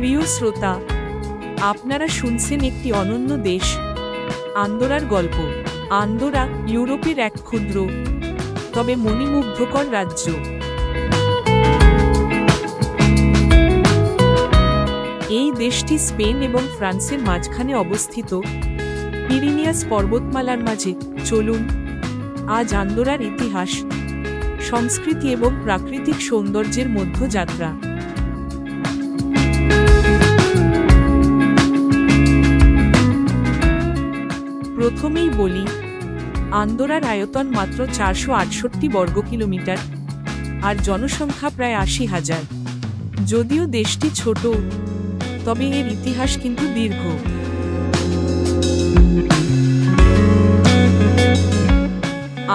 প্রিয় শ্রোতা, আপনারা শুনছেন একটি অনন্য দেশ, আন্দোরার গল্প। আন্দোরা ইউরোপের এক ক্ষুদ্র, তবে মণিমুগ্ধকর রাজ্য। এই দেশটি স্পেন এবং ফ্রান্সের মাঝখানে অবস্থিত। পিরিনিয়াস পর্বতমালার মাঝে, চলুন, আজ আন্দোরার ইতিহাস, সংস্কৃতি এবং প্রাকৃতিক সৌন্দর্যের মধ্য যাত্রা প্রথমেই বলি, আন্দোরার আয়তন মাত্র চারশো আটষট্টি বর্গ কিলোমিটার, আর জনসংখ্যা প্রায় আশি হাজার। যদিও দেশটি ছোট, তবে এর ইতিহাস কিন্তু দীর্ঘ।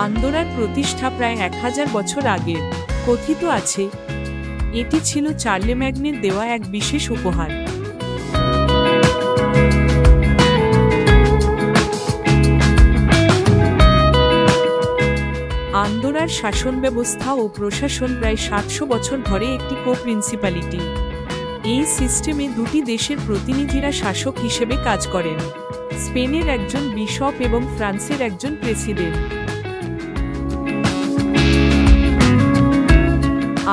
আন্দোরার প্রতিষ্ঠা প্রায় এক হাজার বছর আগের কথিত আছে, এটি ছিল চার্লেম্যাগনের দেওয়া এক বিশেষ উপহার। শাসন ব্যবস্থা ও প্রশাসন প্রায় সাতশো বছর ধরে একটি কো প্রিন্সিপালিটি। এই সিস্টেমে দুটি দেশের প্রতিনিধিরা শাসক হিসেবে কাজ করেন। স্পেনের একজন বিশপ এবং ফ্রান্সের একজন প্রেসিডেন্ট।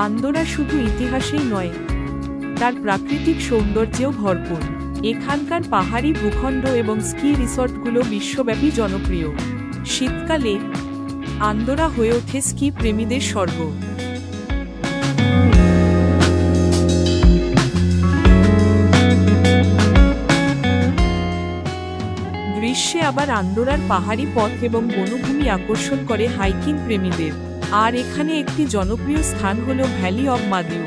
আন্দোরা শুধু ইতিহাসেই নয়, তার প্রাকৃতিক সৌন্দর্যেও ভরপুর। এখানকার পাহাড়ি ভূখণ্ড এবং স্কি রিসর্টগুলো বিশ্বব্যাপী জনপ্রিয়। শীতকালে আন্দোরা হয়ে ওঠে স্কি প্রেমীদের স্বর্গ। গ্রীষ্মে আবার আন্দোরার পাহাড়ি পথ এবং বনভূমি আকর্ষণ করে হাইকিং প্রেমীদের। আর এখানে একটি জনপ্রিয় স্থান হল ভ্যালি অব মাদিউ।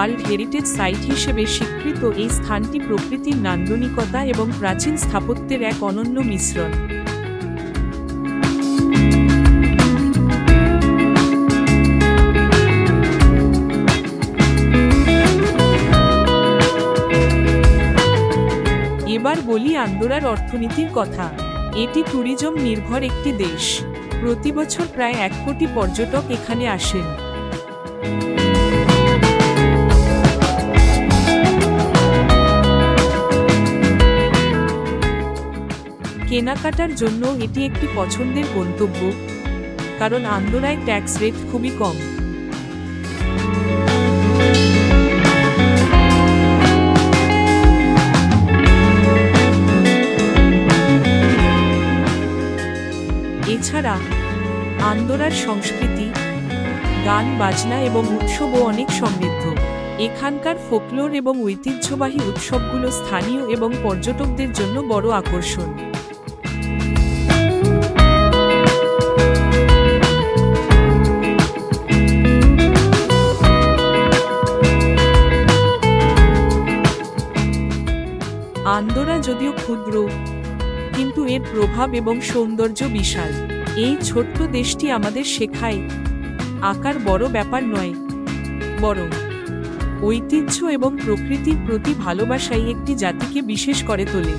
ওয়ার্ল্ড হেরিটেজ সাইট হিসেবে স্বীকৃত এই স্থানটি প্রকৃতির নান্দনিকতা এবং প্রাচীন স্থাপত্যের এক অনন্য মিশ্রণ। এবার বলি আন্দোরার অর্থনীতির কথা। এটি ট্যুরিজম নির্ভর একটি দেশ। প্রতি বছর প্রায় এক কোটি পর্যটক এখানে আসেন। কেনাকাটার জন্য এটি একটি পছন্দের গন্তব্য, কারণ আন্দোরায় ট্যাক্স রেট খুবই কম। এছাড়া আন্দোরার সংস্কৃতি, গান, বাজনা এবং উৎসবও অনেক সমৃদ্ধ। এখানকার ফোকলোর এবং ঐতিহ্যবাহী উৎসবগুলো স্থানীয় এবং পর্যটকদের জন্য বড় আকর্ষণ। যদিও ক্ষুদ্র, কিন্তু এর প্রভাব এবং সৌন্দর্য বিশাল। এই ছোট্ট দেশটি আমাদের শেখায়, আকার বড় ব্যাপার নয়, বরং ঐতিহ্য এবং প্রকৃতির প্রতি ভালোবাসাই একটি জাতিকে বিশেষ করে তোলে।